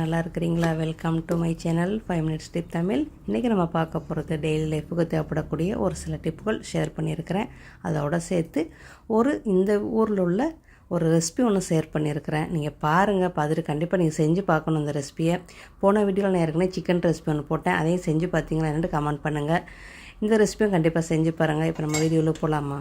நல்லா இருக்கிறீங்களா welcome to my channel five minutes tip Tamil. இன்றைக்கி நம்ம பார்க்க போகிறது டெய்லி லைஃபுக்கு தேவைப்படக்கூடிய ஒரு சில டிப்புகள் ஷேர் பண்ணியிருக்கிறேன். அதோட சேர்த்து ஒரு இந்த ஊரில் உள்ள ஒரு ரெசிபி ஒன்று ஷேர் பண்ணியிருக்கிறேன். நீங்கள் பாருங்கள் பார்த்துட்டு கண்டிப்பாக நீங்கள் செஞ்சு பார்க்கணும் இந்த ரெசிபியை போன வீடியோவில் நான் ஏற்கனவே சிக்கன் ரெசிபி ஒன்று போட்டேன். அதையும் செஞ்சு பார்த்தீங்களா என்னட்டு கமெண்ட் பண்ணுங்கள் இந்த ரெசிபியும் கண்டிப்பாக செஞ்சு பாருங்கள் இப்போ நம்ம வீடியோவில் போகலாமா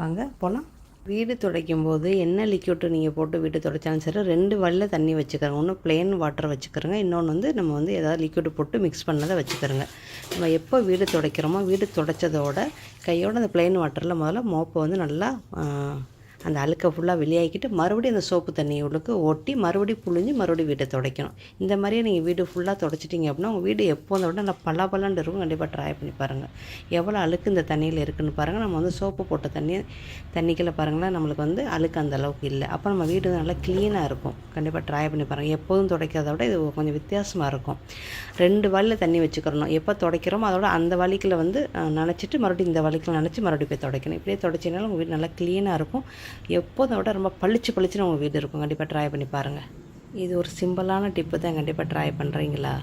வாங்க போகலாம் வீடு துடைக்கும் போது என்ன லிக்யூட் நீங்கள் போட்டு வீடு துடைச்சாலும் சரி ரெண்டு வழியில் தண்ணி வச்சுக்கிறோங்க. ஒன்று பிளெயின் வாட்டர் வச்சுக்கிறோங்க. இன்னொன்று வந்து நம்ம வந்து ஏதாவது லிக்விட் போட்டு மிக்ஸ் பண்ணதை வச்சுக்கிறோங்க. நம்ம எப்போ வீடு துடைக்கிறோமோ வீடு துடைச்சதோட கையோட அந்த பிளெயின் வாட்டரில் முதல்ல மோப்பை வந்து நல்லா அந்த அழுக்கை ஃபுல்லாக வெளியாக்கிட்டு மறுபடியும் அந்த சோப்பு தண்ணியை உள்ளுக்கு ஒட்டி மறுபடியும் புழிஞ்சு மறுபடியும் வீட்டை துடைக்கணும். இந்த மாதிரியே நீங்கள் வீடு ஃபுல்லாக துடைச்சிட்டிங்க அப்படின்னா உங்கள் வீடு எப்போதை விட நல்லா பல இருக்கும். கண்டிப்பாக ட்ரை பண்ணி பாருங்கள் எவ்வளோ அழுக்கு இந்த தண்ணியில் இருக்குன்னு பாருங்கள் நம்ம வந்து சோப்பு போட்ட தண்ணி தண்ணிக்கெல்லாம் பாருங்களேன் நம்மளுக்கு வந்து அழுக்கு அந்த அளவுக்கு இல்லை. அப்போ நம்ம வீடு நல்லா க்ளீனாக இருக்கும். கண்டிப்பாக ட்ரை பண்ணி பாருங்கள் எப்போதும் துடைக்கிறத விட இது கொஞ்சம் வித்தியாசமாக இருக்கும். ரெண்டு வழியில் தண்ணி வச்சுக்கிறணும். எப்போ துடைக்கிறோமோ அதோட அந்த வழிக்கில் வந்து நினச்சிட்டு மறுபடியும் இந்த வழிக்கில் நினச்சி மறுபடியும் போய் துடைக்கணும். இப்படியே துடைச்சினாலும் உங்கள் வீடு நல்லா க்ளீனாக இருக்கும். எப்போதை விட ரொம்ப பளிச்சு பளிச்சுன்னு உங்கள் வீடு இருக்கும். கண்டிப்பாக ட்ரை பண்ணி பாருங்கள் இது ஒரு சிம்பிளான டிப்பு தான் கண்டிப்பாக ட்ரை பண்ணுறீங்களா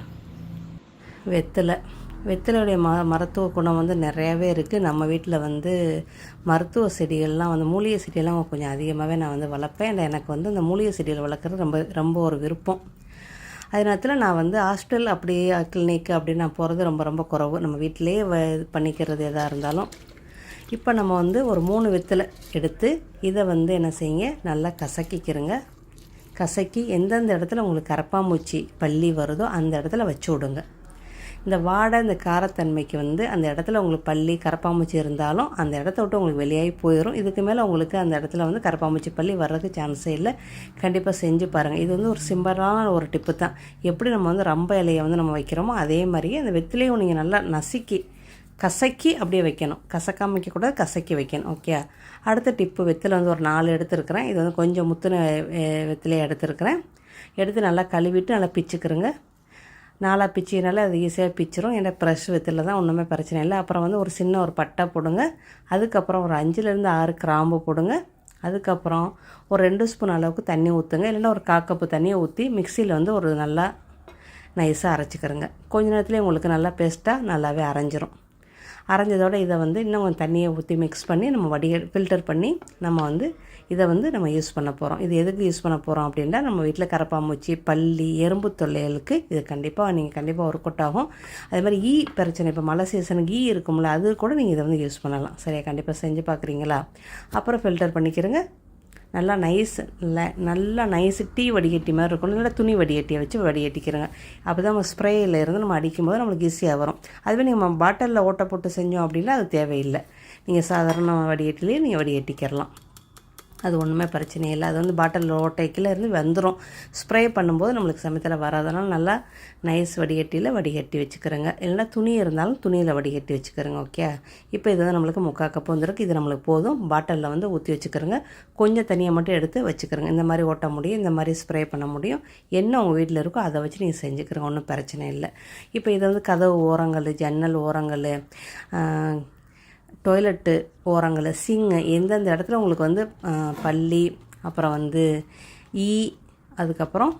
வெத்தலை. வெத்தலையுடைய ம மருத்துவ குணம் வந்து நிறையாவே இருக்குது நம்ம வீட்டில் வந்து மருத்துவ செடிகள்லாம் வந்து மூலிகை செடியெல்லாம் கொஞ்சம் அதிகமாகவே நான் வந்து வளர்ப்பேன். இல்லை எனக்கு வந்து இந்த மூலிகை செடிகள் வளர்க்குறது ரொம்ப ரொம்ப ஒரு விருப்பம். அதே நேரத்தில் நான் வந்து ஹாஸ்டல் அப்படி கிளினிக் அப்படி நான் போகிறது ரொம்ப ரொம்ப குறைவு. நம்ம வீட்டிலேயே வ பண்ணிக்கிறது எதாக இருந்தாலும். இப்போ நம்ம வந்து ஒரு மூணு வித்தலை எடுத்து இதை வந்து என்ன செய்யுங்க? நல்லா கசக்கிக்கிறங்க. கசக்கி எந்தெந்த இடத்துல உங்களுக்கு கரப்பாம்பூச்சி பள்ளி வருதோ அந்த இடத்துல வச்சு விடுங்க. இந்த வாடை இந்த காரத்தன்மைக்கு வந்து அந்த இடத்துல உங்களுக்கு பள்ளி கரப்பாம்பூச்சி இருந்தாலும் அந்த இடத்த விட்டு உங்களுக்கு வெளியாகி போயிடும் இதுக்கு மேலே உங்களுக்கு அந்த இடத்துல வந்து கரப்பாம்பூச்சி பள்ளி வர்றதுக்கு சான்ஸே இல்லை. கண்டிப்பாக செஞ்சு பாருங்கள் இது வந்து ஒரு சிம்பிளான ஒரு டிப்பு தான். எப்படி நம்ம வந்து ரொம்ப இலையை வந்து நம்ம வைக்கிறோமோ அதே மாதிரியே அந்த வெத்திலையும் நீங்கள் நல்லா நசுக்கி கசக்கி அப்படியே வைக்கணும். கசக்காம வைக்கக்கூடாது கசக்கி வைக்கணும். ஓகே அடுத்த டிப்பு வெத்தில் வந்து ஒரு நாலு எடுத்துருக்கிறேன். இது வந்து கொஞ்சம் முத்துன வெ- எடுத்துருக்கிறேன். எடுத்து நல்லா கழுவிட்டு நல்லா பிச்சுக்கிறேங்க நாலாக பிச்சினால அது ஈஸியாக பிச்சிரும். ஏன்னா ப்ரெஷ் வெத்தில் தான் ஒன்றுமே பிரச்சனை இல்லை. அப்புறம் வந்து ஒரு சின்ன ஒரு பட்டை போடுங்க. அதுக்கப்புறம் ஒரு அஞ்சுலேருந்து ஆறு கிராம்பு போடுங்க. அதுக்கப்புறம் ஒரு ரெண்டு ஸ்பூன் அளவுக்கு தண்ணி ஊற்றுங்க இல்லைன்னா ஒரு காக்கப்பு தண்ணியை ஊற்றி மிக்சியில் வந்து ஒரு நல்லா நைஸாக அரைச்சிக்கிறங்க கொஞ்ச நேரத்துலேயே உங்களுக்கு நல்லா பேஸ்ட்டாக நல்லாவே அரைஞ்சிரும். அரைஞ்சதோட இதை வந்து இன்னும் கொஞ்சம் தண்ணியை ஊற்றி மிக்ஸ் பண்ணி நம்ம வடிக ஃபில்டர் பண்ணி நம்ம வந்து இதை வந்து நம்ம யூஸ் பண்ண போகிறோம் இது எதுக்கு யூஸ் பண்ண போகிறோம் அப்படின்னா நம்ம வீட்டில் கரப்பாம்பூச்சி பள்ளி எறும்பு தொல்லைகளுக்கு இது கண்டிப்பாக நீங்கள் கண்டிப்பாக ஒர்க் அவுட் ஆகும். அதே மாதிரி ஈ பிரச்சனை இப்போ மழை சீசனுக்கு ஈ இருக்கும்ல அது கூட நீங்கள் இதை வந்து யூஸ் பண்ணலாம். சரியா? கண்டிப்பாக செஞ்சு பார்க்குறீங்களா? அப்புறம் ஃபில்டர் பண்ணிக்கிறங்க. நல்லா நைஸ் இல்லை நல்லா நைஸ் டீ வடிகட்டி மாதிரி இருக்கணும் நல்லா துணி வடிகட்டியை வச்சு வடிகட்டிக்கிறோங்க. அப்போ தான் நம்ம ஸ்ப்ரேயில் இருந்து நம்ம அடிக்கும்போது நம்மளுக்கு ஈஸியாக வரும். அதுவே நீங்கள் பாட்டிலில் ஓட்டை போட்டு செஞ்சோம் அப்படின்னா அது தேவையில்லை. நீங்கள் சாதாரண வடிகட்டிலேயே நீங்கள் வடிகட்டிக்கிறலாம் அது ஒன்றுமே பிரச்சனை இல்லை. அது வந்து பாட்டில் ஓட்டைக்குள்ள இருந்து வந்துடும் ஸ்ப்ரே பண்ணும்போது நம்மளுக்கு சமயத்தில் வராதனால நல்லா நைஸ் வடிகட்டியில் வடிகட்டி வச்சுக்கிறோங்க. இல்லைன்னா துணி இருந்தாலும் துணியில் வடிகட்டி வச்சுக்கிறோங்க. ஓகே இப்போ இது வந்து நம்மளுக்கு முக்கால் கப்பு வந்துருக்கு. இது நம்மளுக்கு போதும். பாட்டிலில் வந்து ஊற்றி வச்சுக்கிறோங்க. கொஞ்சம் தனியாக மட்டும் எடுத்து வச்சுக்கிறோங்க. இந்த மாதிரி ஓட்ட முடியும். இந்த மாதிரி ஸ்ப்ரே பண்ண முடியும். என்ன உங்கள் வீட்டில் இருக்கோ அதை வச்சு நீங்கள் செஞ்சுக்கிறோங்க. ஒன்றும் பிரச்சனை இல்லை. இப்போ இதை வந்து கதவு ஓரங்கள் ஜன்னல் ஓரங்கள் டொய்லெட்டு ஓரங்கள் சிங்கு எந்தெந்த இடத்துல உங்களுக்கு வந்து பள்ளி அப்புறம் வந்து ஈ அதுக்கப்புறம்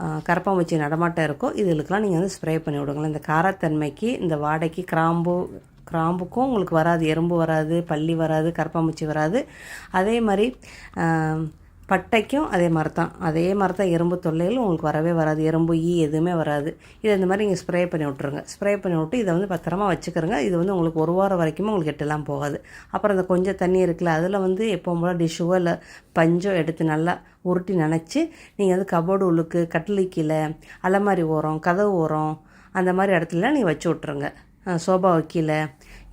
ஆ, கரப்பாம்பூச்சி நடமாட்டம் இருக்கோ இதுகளுக்கெல்லாம் நீங்கள் வந்து ஸ்ப்ரே பண்ணி விடுங்களேன். இந்த காரத்தன்மைக்கு இந்த வாடைக்கு கிராம்பு கிராம்புக்கும் உங்களுக்கு வராது. எறும்பு வராது பள்ளி வராது கரப்பாம்பூச்சி வராது. அதே மாதிரி பட்டைக்கும் அதே மாதிரி தான் அதே மாதிரி தான் எறும்பு தொல்லையில் உங்களுக்கு வரவே வராது. எறும்பு ஈ எதுவுமே வராது. இதை இந்த மாதிரி நீங்கள் ஸ்ப்ரே பண்ணி விட்ருங்க ஸ்ப்ரே பண்ணி விட்டு இதை வந்து பத்திரமா வச்சுக்கிறங்க. இது வந்து உங்களுக்கு ஒரு வாரம் வரைக்கும் உங்களுக்கு எட்டெல்லாம் போகாது. அப்புறம் இந்த கொஞ்சம் தண்ணி இருக்குல்ல அதில் வந்து எப்போவும் போல் டிஷ்ஷுவோ இல்லை பஞ்சோ எடுத்து நல்லா உருட்டி நினச்சி நீங்கள் வந்து கபோர்டு உள்ளுக்கு கட்டிலு கீழே அலமாரி ஓரம் கதவு ஓரம் அந்த மாதிரி இடத்துல நீங்கள் வச்சு விட்ருங்க சோபா வைக்கல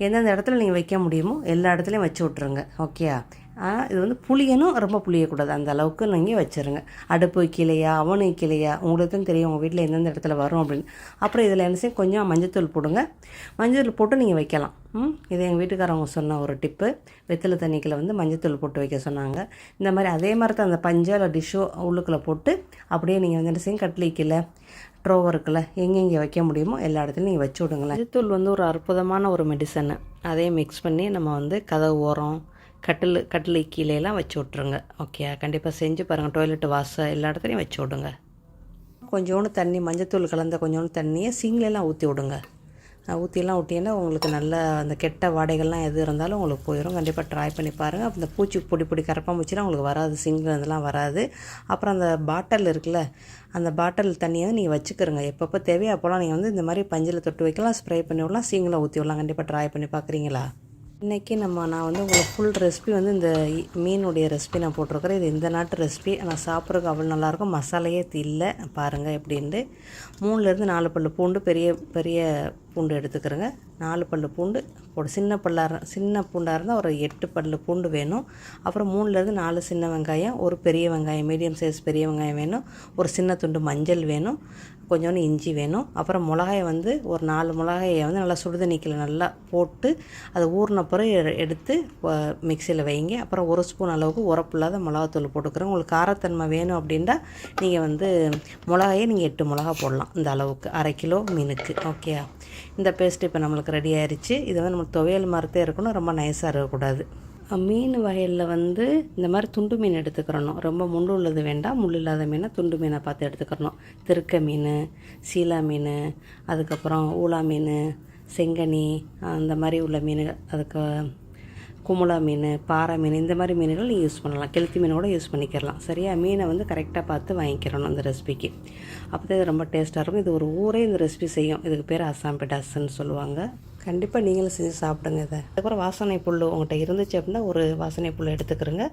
எந்தெந்த இடத்துல நீங்கள் வைக்க முடியுமோ எல்லா இடத்துலையும் வச்சு விட்ருங்க ஓகேயா இது வந்து புளியணும் ரொம்ப புளியக்கூடாது. அந்த அளவுக்கு நீங்கள் வச்சுருங்க. அடுப்பு வைக்கலையா அவனு வைக்கலையா உங்களுக்கு தான் தெரியும் உங்கள் வீட்டில் எந்தெந்த இடத்துல வரும் அப்படின்னு. அப்புறம் இதில் என்ன செய்யும் கொஞ்சம் மஞ்சத்தூள் போடுங்க. மஞ்சத்தூள் போட்டு நீங்கள் வைக்கலாம். ம் இது எங்கள் வீட்டுக்காரவங்க சொன்ன ஒரு டிப்பு. வெத்தலை தண்ணிக்கில் வந்து மஞ்சத்தூள் போட்டு வைக்க சொன்னாங்க. இந்த மாதிரி அதே மாதிரி தான் அந்த பஞ்சோ இல்லை டிஷ்ஷோ உள்ளுக்குள்ளே போட்டு அப்படியே நீங்கள் வந்து என்ன செய்யும் கட்லிக்கில் ட்ரோவர் இருக்குல்ல எங்கெங்கே வைக்க முடியுமோ எல்லா இடத்துலையும் நீங்கள் வச்சு விடுங்களேன். மஞ்சத்தூள் வந்து ஒரு அற்புதமான ஒரு மெடிசனு அதையும் மிக்ஸ் பண்ணி நம்ம வந்து கதவு ஓரம் கட்டில் கட்டில் கீழேலாம் வச்சு விட்ருங்க ஓகே கண்டிப்பாக செஞ்சு பாருங்கள் டாய்லெட் வாசல் எல்லா இடத்துலையும் வச்சு விடுங்க. கொஞ்சோண்டு தண்ணி மஞ்சத்தூள் கலந்த கொஞ்சோண்டு தண்ணியை சிங்கிலெல்லாம் ஊற்றி விடுங்க. ஊற்றிலாம் விட்டீங்கன்னா உங்களுக்கு நல்ல அந்த கெட்ட வாடைகள்லாம் எது இருந்தாலும் உங்களுக்கு போயிடும் கண்டிப்பாக ட்ரை பண்ணி பாருங்கள் அப்போ இந்த பூச்சி பொடி பொடி கரப்பாம்பூச்சிலாம் உங்களுக்கு வராது. சிங்கில் இதெல்லாம் வராது. அப்புறம் அந்த பாட்டில் இருக்குல்ல அந்த பாட்டில் தண்ணியை வந்து நீங்கள் வச்சுக்கிறங்க எப்பப்போ தேவையோ அப்போலாம் நீங்கள் வந்து இந்த மாதிரி பஞ்சில் தொட்டு வைக்கலாம். ஸ்ப்ரே பண்ணி விடலாம். சிங்கில் ஊற்றி விடலாம். கண்டிப்பாக ட்ரை பண்ணி பார்க்குறீங்களா இன்றைக்கி நம்ம நான் வந்து உங்களுக்கு ஃபுல் ரெசிபி வந்து இந்த இ- மீனுடைய ரெசிபி நான் போட்டிருக்கிறேன். இது இந்த நாட்டு ரெசிபி ஆனால் சாப்பிட்றதுக்கு அவ்வளோ நல்லாயிருக்கும் மசாலையே இல்லை பாருங்கள் எப்படின்ட்டு. மூணுலேருந்து நாலு பல்லு பூண்டு பெரிய பெரிய பூண்டு எடுத்துக்கிறேங்க. நாலு பல்லு பூண்டு போடு. சின்ன பல்லாக சின்ன பூண்டாக இருந்தால் ஒரு எட்டு பல்லு பூண்டு வேணும். அப்புறம் மூணுலேருந்து நாலு சின்ன வெங்காயம் ஒரு பெரிய வெங்காயம் மீடியம் சைஸ் பெரிய வெங்காயம் வேணும். ஒரு சின்ன துண்டு மஞ்சள் வேணும். கொஞ்சோண்டு இஞ்சி வேணும். அப்புறம் மிளகாயை வந்து ஒரு நாலு மிளகாயை வந்து நல்லா சுடுதண்ணிக்கில் நல்லா போட்டு அதை ஊறின பிறகு எடுத்து மிக்சியில் வைங்க. அப்புறம் ஒரு ஸ்பூன் அளவுக்கு உரப்பில்லாத மிளகாத்தூள் போட்டுக்கிறேன். உங்களுக்கு காரத்தன்மை வேணும் அப்படின்ட்டா நீங்கள் வந்து மிளகாயே நீங்கள் எட்டு மிளகா போடலாம். இந்த அளவுக்கு. அரை கிலோ மீனுக்கு. ஓகே இந்த பேஸ்ட் இப்போ நம்மளுக்கு ரெடி ஆயிடுச்சு இது வந்து நம்மளுக்கு துவையல் மரத்தே இருக்கணும். ரொம்ப நைஸாக இருக்கக்கூடாது. மீன் வகையில் வந்து இந்த மாதிரி துண்டு மீன் எடுத்துக்கிறணும். ரொம்ப முள் உள்ளது வேண்டாம். முள் இல்லாத மீனை துண்டு மீனை பார்த்து எடுத்துக்கிறணும். திருக்க மீன் சீலா மீன் அதுக்கப்புறம் ஊலா மீன் செங்கனி அந்த மாதிரி உள்ள மீன் அதுக்கு குமுளா மீன் பாறை மீன் இந்த மாதிரி மீன்கள் நீங்கள் யூஸ் பண்ணலாம். கெளுத்தி மீன் கூட யூஸ் பண்ணிக்கிறலாம் சரியா? மீனை வந்து கரெக்டாக பார்த்து வாங்கிக்கிறணும் அந்த ரெசிபிக்கு அப்போ தான் இது ரொம்ப டேஸ்ட்டாக இருக்கும். இது ஒரு ஊரே இந்த ரெசிபி செய்யும். இதுக்கு பேர் அசாம் பிடாஸ்ன்னு சொல்லுவாங்க. கண்டிப்பாக நீங்களும் செஞ்சு சாப்பிடுங்க இதை. அதுக்கப்புறம் வாசனை புல் உங்கள்கிட்ட இருந்துச்சு அப்படின்னா ஒரு வாசனை புல் எடுத்துக்கிறோங்க.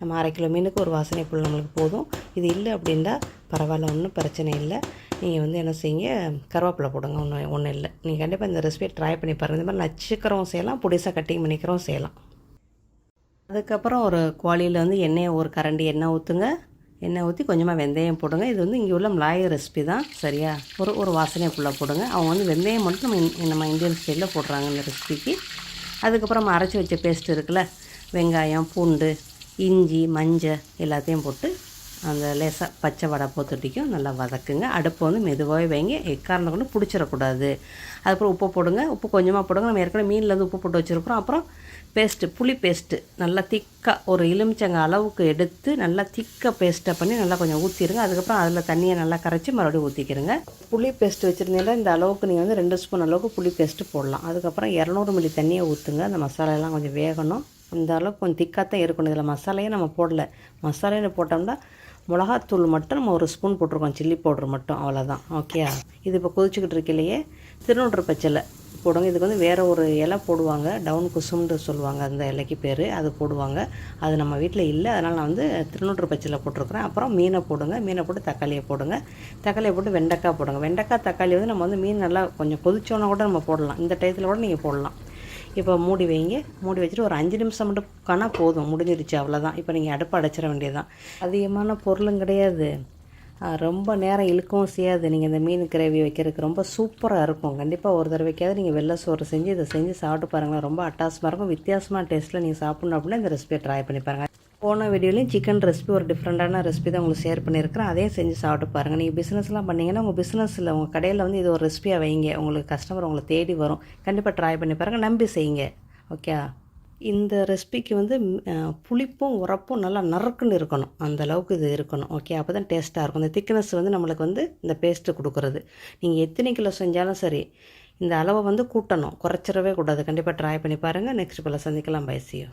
நம்ம அரை கிலோ மீனுக்கு ஒரு வாசனை புல் நம்மளுக்கு போதும். இது இல்லை அப்படின்னா பரவாயில்ல ஒன்றும் பிரச்சனை இல்லை. நீங்கள் வந்து என்ன செய்யுங்க? கருவேப்பிலை போடுங்க. ஒன்றும் ஒன்றும் இல்லை. நீங்கள் கண்டிப்பாக இந்த ரெசிபியை ட்ரை பண்ணி பாருங்கள் இந்த மாதிரி நச்சுக்கிறவும் செய்யலாம் புடிசாக கட்டிங் பண்ணிக்கிறவும் செய்யலாம். அதுக்கப்புறம் ஒரு குவாலியில் வந்து எண்ணெயை ஒரு கரண்டி எண்ணெய் ஊற்றுங்க எண்ணெய் ஊற்றி கொஞ்சமாக வெந்தயம் போடுங்க. இது வந்து இங்கே உள்ள மலாய ரெசிபி தான். சரியா? ஒரு ஒரு வாசனை ஃபுல்லாக போடுங்க. அவங்க வந்து வெந்தயம் மட்டும் நம்ம இந்~ நம்ம இந்தியன் ஸ்டைலில் போடுறாங்க இந்த ரெசிபிக்கு அதுக்கப்புறம் நம்ம அரைச்சி வச்ச பேஸ்ட் இருக்குல்ல வெங்காயம் பூண்டு இஞ்சி மஞ்சள் எல்லாத்தையும் போட்டு அந்த லேசாக பச்சை வடை போத்துட்டிக்கும் நல்லா வதக்குங்க. அடுப்பை வந்து மெதுவாகவே வைங்க. எக்காரில் கொண்டு பிடிச்சிடக்கூடாது. அதுக்கப்புறம் உப்பு போடுங்க. உப்பு கொஞ்சமாக போடுங்க. நம்ம ஏற்கனவே மீனில் உப்பு போட்டு வச்சுருக்கிறோம். அப்புறம் பேஸ்ட்டு புளி பேஸ்ட்டு. நல்லா திக்காக ஒரு எலுமிச்சங்க அளவுக்கு எடுத்து நல்லா திக்காக பேஸ்ட்டை பண்ணி நல்லா கொஞ்சம் ஊற்றிடுங்க அதுக்கப்புறம் அதில் தண்ணியை நல்லா கரைச்சி மறுபடியும் ஊற்றிக்கிறங்க புளி பேஸ்ட்டு வச்சுருந்தீங்கன்னா இந்த அளவுக்கு நீங்கள் வந்து ரெண்டு ஸ்பூன் அளவுக்கு புளி பேஸ்ட்டு போடலாம். அதுக்கப்புறம் இரநூறு மில்லி தண்ணியை ஊற்றுங்க அந்த மசாலாலாம் கொஞ்சம் வேகணும். இந்த அளவுக்கு கொஞ்சம் திக்காக தான் இருக்கணும். இதில் மசாலையே நம்ம போடல. மசாலையில் போட்டோம்னா மிளகாத்தூள் மட்டும் நம்ம ஒரு ஸ்பூன் போட்டிருக்கோம் சில்லி பவுடர் மட்டும் அவ்வளோதான் ஓகே இது இப்போ கொதிச்சுக்கிட்டு இருக்கையிலேயே திருநூற்று பச்சலை போடுவாங்க. இதுக்கு வந்து வேறு ஒரு இலை போடுவாங்க. டவுன் குசும்னு சொல்லுவாங்க அந்த இலைக்கு பேர். அது போடுவாங்க. அது நம்ம வீட்டில் இல்லை. அதனால் நான் வந்து திருநூற்று பச்சலை போட்டிருக்கிறேன். அப்புறம் மீனை போடுங்க. மீனை போட்டு தக்காளியை போடுங்க. தக்காளியை போட்டு வெண்டைக்காய் போடுங்க. வெண்டைக்காய் தக்காளி வந்து நம்ம வந்து மீன் நல்லா கொஞ்சம் கொதிச்சோன்னா கூட நம்ம போடலாம். இந்த டயத்தில் கூட நீங்கள் போடலாம். இப்போ மூடி வைங்க. மூடி வச்சுட்டு ஒரு அஞ்சு நிமிஷம் மட்டும் காணா போதும். முடிஞ்சிருச்சு அவ்வளோதான் இப்போ நீங்கள் அடுப்பு அடைச்சிட வேண்டியதுதான். அதிகமான பொருளும் கிடையாது. ரொம்ப நேரம் இழுக்கவும் செய்யாது. நீங்கள் இந்த மீன் கிரேவி வைக்கிறதுக்கு ரொம்ப சூப்பராக இருக்கும். கண்டிப்பாக ஒரு தடவைக்காவது நீங்கள் வெள்ளை சோறு செஞ்சு இதை செஞ்சு சாப்பிட்டு பாருங்களேன். ரொம்ப அட்டாசமாக இருக்கும். வித்தியாசமான டேஸ்ட்டில் நீங்கள் சாப்பிட்ணும் அப்படின்னா இந்த ரெசிபியை ட்ரை பண்ணி பாருங்கள் போன வீடியோலையும் சிக்கன் ரெசிபி ஒரு டிஃப்ரெண்ட்டான ரெசிபி தான் உங்களுக்கு ஷேர் பண்ணியிருக்கிறேன். அதையும் செஞ்சு சாப்பிட்டு பாருங்கள் நீங்கள் பிஸ்னஸ்லாம் பண்ணீங்கன்னா உங்கள் பிஸ்னஸில் உங்கள் கடையில் வந்து இது ஒரு ரெசிபியாக வைங்க. உங்களுக்கு கஸ்டமர் உங்களை தேடி வரும். கண்டிப்பாக ட்ரை பண்ணி பாருங்கள் நம்பி செய்யுங்க. ஓகே இந்த ரெசிபிக்கு வந்து புளிப்பும் உரப்பும் நல்லா நறுக்குன்னு இருக்கணும். அந்த அளவுக்கு இது இருக்கணும். ஓகே அப்போ தான் டேஸ்ட்டாக இருக்கும். இந்த திக்னஸ் வந்து நம்மளுக்கு வந்து இந்த பேஸ்ட்டு கொடுக்குறது. நீங்கள் எத்தனை கிலோ செஞ்சாலும் சரி இந்த அளவை வந்து கூட்டணும். குறைச்சிடவே கூடாது. கண்டிப்பாக ட்ரை பண்ணி பாருங்கள் நெக்ஸ்ட் போல் சந்திக்கலாம். பைசியோ